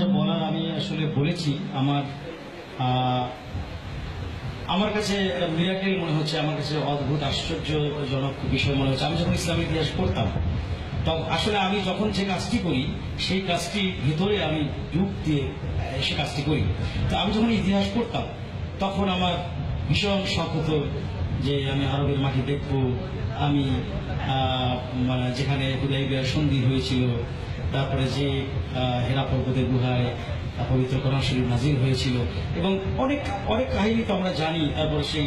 যা বলার আমি আসলে বলেছি, আমার আমার কাছে মিরাকেল মনে হচ্ছে, আমার কাছে অদ্ভুত, আশ্চর্যজনক বিষয় মনে হচ্ছে। আমি যখন ইসলামের ইতিহাস পড়তাম তখন আসলে আমি যখন যে কাজটি করি, সেই কাজটি ভিতরে আমি ডুব দিয়ে সে কাজটি করি। তো আমি যখন ইতিহাস পড়তাম, তখন আমার ভীষণ শখ হতো যে আমি আরবের মাটি দেখব, আমি মানে যেখানে হুদাইবিয়ার সন্ধি হয়েছিল তারপরে যে হেরা পর্বতের গুহায় পবিত্র কোরআন শরীফ নাজির হয়েছিল এবং অনেক অনেক কাহিনী তো আমরা জানি, তারপরে সেই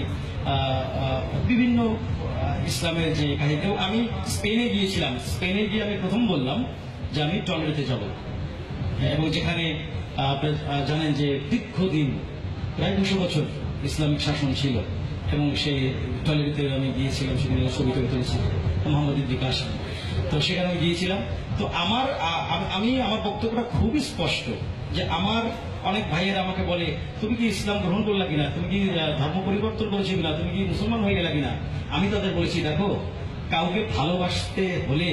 বিভিন্ন ইসলামের যে কাহিনী। এবং আমি স্পেনে গিয়েছিলাম। স্পেনে গিয়ে আমি প্রথম বললাম যে আমি টয়লেটে যাব। এবং যেখানে আপনারা জানেন যে দীর্ঘদিন, প্রায় দুশো বছর ইসলামিক শাসন ছিল এবং সেই টয়লেটে আমি গিয়েছিলাম, সেখানে ছবি টবি তুলেছি। মোহাম্মদ বিকাশ তো সেখানে আমি গিয়েছিলাম। তো আমার আমি আমার বক্তব্যটা খুবই স্পষ্ট যে আমার অনেক ভাইয়েরা আমাকে বলে, তুমি কি ইসলাম গ্রহণ করলা কিনা? তুমি কি ধর্ম পরিবর্তন করেছ কিনা? তুমি কি মুসলমান হয়ে গেলা কিনা? আমি তাদের বলেছি, দেখো, কাউকে ভালোবাসতে হলে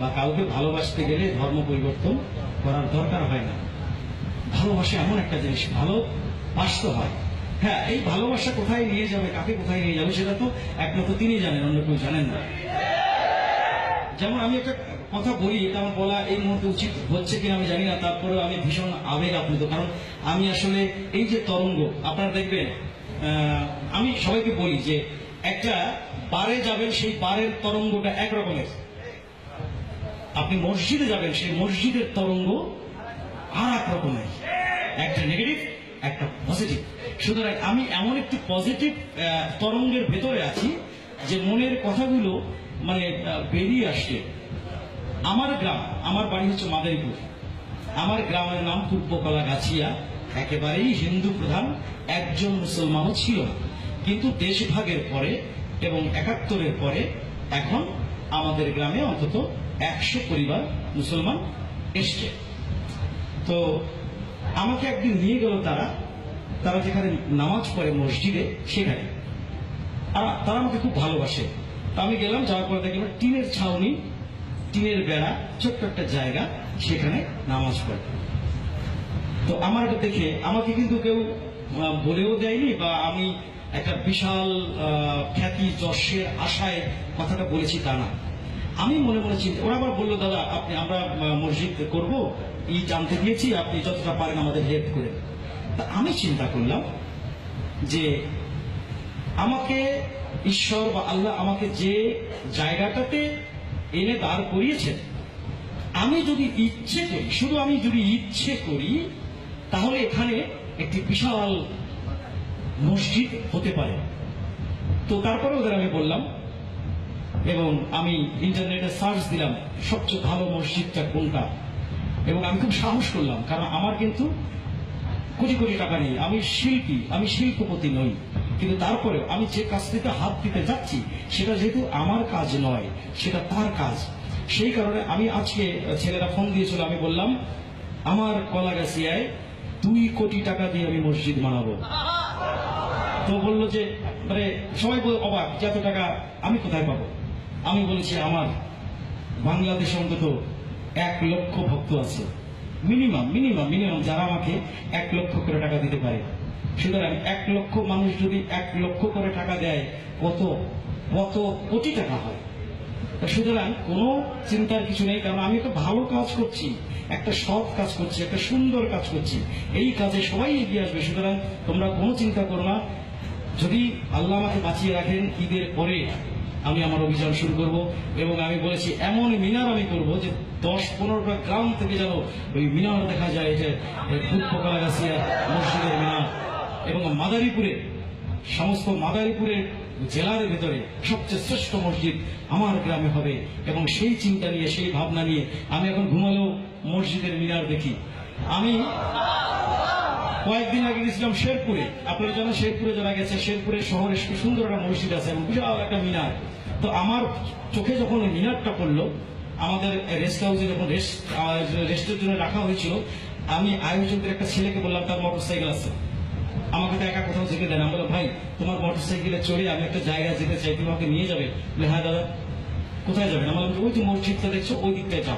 বা কাউকে ভালোবাসতে গেলে ধর্ম পরিবর্তন করার দরকার হয় না। ভালোবাসা এমন একটা জিনিস, ভালো বাসতে হয়। হ্যাঁ এই ভালোবাসা কোথায় নিয়ে যাবে, কাকে কোথায় নিয়ে যাবে সেটা তো একমাত্র তিনি জানেন, অন্য কেউ জানেন না। যেমন আমি একটা কথা বলি, এটা আমার বলা এই মুহূর্তে উচিত হচ্ছে কিনা আমি জানি না তারপরে আমি ভীষণ আবেগ আপ্লুত। কারণ আমি আসলে এই যে তরঙ্গ, আপনারা দেখবেন আমি সবাইকে বলি যে একটা বারে যাবেন, সেই বারের তরঙ্গটা এক রকমের আপনি মসজিদে যাবেন, সেই মসজিদের তরঙ্গ আর এক রকমের। একটা নেগেটিভ একটা পজিটিভ সুতরাং আমি এমন একটি পজিটিভ তরঙ্গের ভেতরে আছি যে মনের কথাগুলো মানে বেরিয়ে আসছে। আমার গ্রাম, আমার বাড়ি হচ্ছে মাদারীপুর। আমার গ্রামের নাম পূর্বকলা গাছিয়া। একেবারেই হিন্দু প্রধান, একজন মুসলমানও ছিল কিন্তু দেশভাগের পরে এবং একাত্তরের পরে এখন আমাদের গ্রামে অন্তত একশো পরিবার মুসলমান এসছে। তো আমাকে একদিন নিয়ে গেল তারা। তারা যেখানে নামাজ পড়ে মসজিদে, সেখানে। আর তারা আমাকে খুব ভালোবাসে। আমি গেলাম, যাওয়ার পরে দেখলাম টিনের ছাউনি, টিনের বেড়া, ছোট্ট একটা জায়গা, সেখানে নামাজ পড়ে। তো আমার এটা দেখে আমাকে কিন্তু কেউ বলেও দেয়নি বা আমি একটা বিশাল খ্যাতি যশের আশায় কথাটা বলেছি তা না। আমি মনে মনে চিন্তা ওরা আবার বলল, দাদা, আপনি, আমরা মসজিদ করব, ই জানতে দিয়েছি, আপনি যতটা পারেন আমাদের হেল্প করে তা আমি চিন্তা করলাম যে আমাকে ঈশ্বর বা আল্লাহ আমাকে যে জায়গাটাতে এনে দাঁড় করিয়েছেন, আমি যদি ইচ্ছে করি, শুধু আমি যদি ইচ্ছে করি, তাহলে এখানে একটি বিশাল মসজিদ হতে পারে। তো তারপরে ওদের আমি বললাম, এবং আমি ইন্টারনেটে সার্চ দিলাম, সবচেয়ে ভালো মসজিদটা কোনটা? এবং আমি খুব সাহস করলাম, কারণ আমার কিন্তু কোটি কোটি টাকা নেই। আমি শিল্পী, আমি শিল্পপতি নই। কিন্তু তারপরে আমি যে কাজ থেকে হাত দিতে যাচ্ছি, সেটা যেহেতু আমার কাজ নয়, সেটা তার কাজ। সেই কারণে আমি আজকে ছেলেরা ফোন দিয়েছিল, আমি বললাম, আমার কলাগাছিয়ায় দুই কোটি টাকা দিয়ে আমি মসজিদ বানাবো। তো বলল যে মানে সবাই অবাক, যে এত টাকা আমি কোথায় পাবো? আমি বলেছি, আমার বাংলাদেশে অন্তত এক লক্ষ ভক্ত আছে। মিনিমাম মিনিমাম মিনিমাম যারা আমাকে এক লক্ষ করে টাকা দিতে পারে। সুতরাং এক লক্ষ মানুষ যদি এক লক্ষ করে টাকা দেয়, কত কত কোটি টাকা হয়? সুতরাং কোনো চিন্তার কিছু নেই, কারণ আমি একটা ভালো কাজ করছি, একটা সৎ কাজ করছি, একটা সুন্দর কাজ করছি, এই কাজে সবাই এগিয়ে আসবে, সুতরাং তোমরা কোনো চিন্তা করো না। যদি আল্লাহ আমাকে বাঁচিয়ে রাখেন, ঈদের পরে আমি আমার অভিযান শুরু করব, এবং আমি বলেছি, এমন মিনার আমি করব যে দশ পনেরোটা গ্রাম থেকে যেন ওই মিনার দেখা যায়, যে ফুটপকালা গাছিয়া মসজিদের মিনার। এবং মাদারীপুরে, সমস্ত মাদারীপুরের জেলার ভিতরে সবচেয়ে শ্রেষ্ঠ মসজিদ আমার গ্রামে হবে। এবং সেই চিন্তা নিয়ে, সেই ভাবনা নিয়ে আমি এখন ঘুমালেও মসজিদের মিনার দেখি। আমি কয়েকদিন আগে গেছিলাম শেরপুরে। আপনারা জানেন শেরপুরে যারা গেছে, শেরপুরে শহরে সুন্দর একটা মসজিদ আছে এবং বিশাল একটা মিনার। তো আমার চোখে যখন ওই মিনারটা পড়ল, আমাদের রেস্ট হাউসে যখন রেস্ট রেস্টের জন্য রাখা হয়েছিল, আমি আয়োজকদের একটা ছেলেকে বললাম, তার মোটর সাইকেল আছে। আমাকে তো একা কোথাও যেতে দেন আমি বললাম, ভাই, তোমার মোটর সাইকেলে চড়ে আমি একটা জায়গায় যেতে চাই তুমি আমাকে নিয়ে যাবে? বলে হ্যাঁ দাদা। কোথায় যাবেন আমার ওই যে মসজিদটা দেখছ, ওই দিকটায় যাও।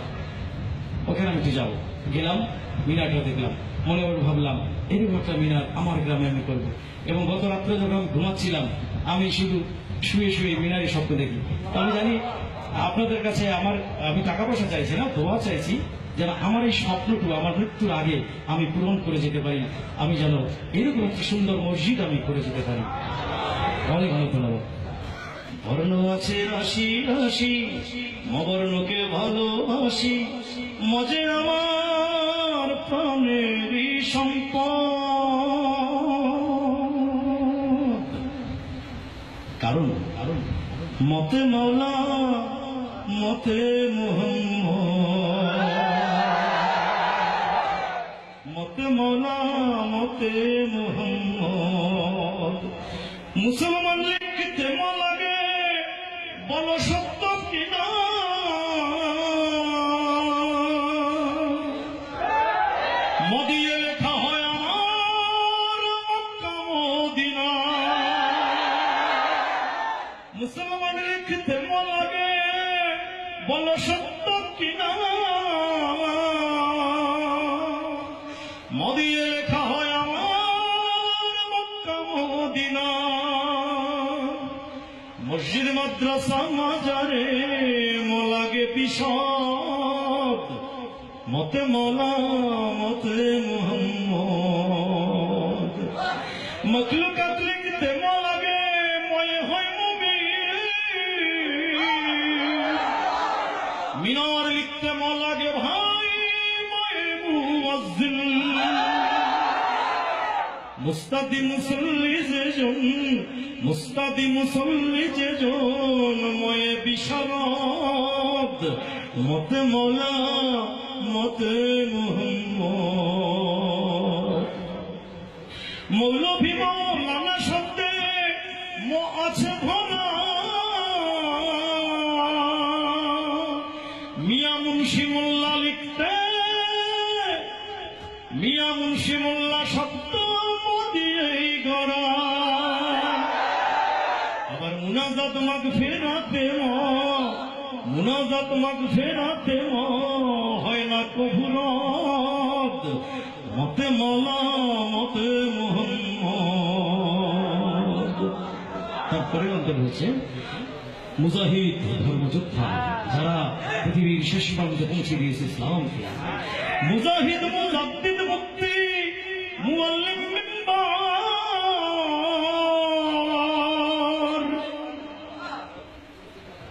ওখানে আমি একটু যাব। গেলাম, মিনারটা দেখলাম। মনে মনে ভাবলাম এরকম একটা মিনার আমার গ্রামে আমি করব। এবং গত রাত্রে যখন ঘুমাচ্ছিলাম, আমি শুধু শুয়ে শুয়ে মিনারে স্বপ্ন দেখি। আমি জানি আপনাদের কাছে আমার, আমি টাকা পয়সা চাইছি না, দোয়া চাইছি যেন আমার এই স্বপ্নটু আমার মৃত্যুর আগে আমি পূরণ করে যেতে পারি, আমি যেন এরকম একটা সুন্দর মসজিদ আমি করে যেতে পারি। অনেক অনেক ধন্যবাদ। বর্ণ আছে রাশি রাশি মবর্ণকে ভালোবাসি, মজে আমার প্রাণেরই সম্পদ। কারণ কারণ, মতে মাওলা মতে মতে মোলা মতে মুসলমান লিখতে লাগে বল সত্য কিনা? বল সত্য কিনা? মদিয়ে লেখা হয় আমার মক্কা মদিনা। মসজিদ, মাদ্রাসা, মাজারে মোলাগে বিশদ মতে মোলা, মতে মোহাম্মদ। মখলুকাত মুস্তাদি মুসল্লি যে জন, মুস্তাদি মুসল্লি যে জন, ময়ে বিশারদ, মতে মৌলা, মতে মোহাম্মদ। মৌলভী মৌলানা শব্দে আছে ভরা মুনাজাত মাগ ফেরাতে ম হয় না কবুরত মতে মলা, মতে মোহাম্মদ। তারপরে অন্তর হচ্ছে মুজাহিদ, ধর্মযোদ্ধা, যারা পৃথিবীর শেষ প্রান্তে পৌঁছে দিয়েছে ইসলামকে। মুজাহিদ, মুজাদ্দিদ মুক্তি মুআল্লিম মিম্বার।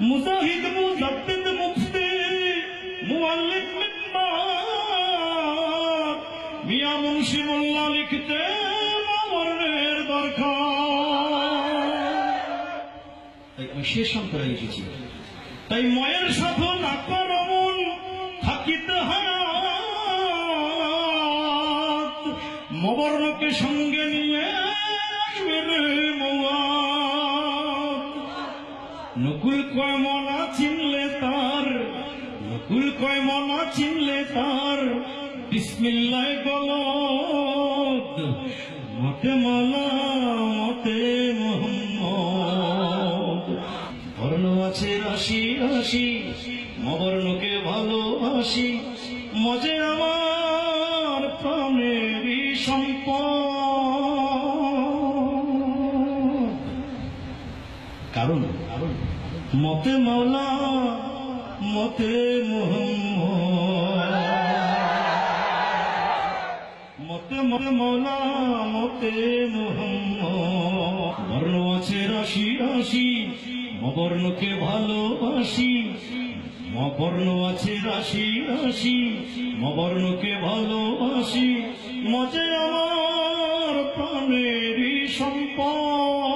মুজাহিদ আমি শেষ করে এসেছি। তাই ময়ের সাথে না করমন থাকিতে মবর্ণকে সঙ্গে নিয়ে নকুল কয় মনা চিনলে তার, নকুল কয় মনা চিনলে তার বিসমিল্লায় গলত। মতে মালা মতে মোহাম্মদ। বর্ণ আছে রাশি রাশি মবর্ণকে ভালোবাসি। মজে আমার প্রাণেরই সম্পদ। কারণ মতে মাওলা মতে মৌলা বর্ণ আছে রাশি রাশি মবর্ণকে ভালোবাসি মবর্ণ আছে রাশি রাশি মবর্ণকে ভালোবাসি, মজে আমার প্রাণেরই সম্পদ।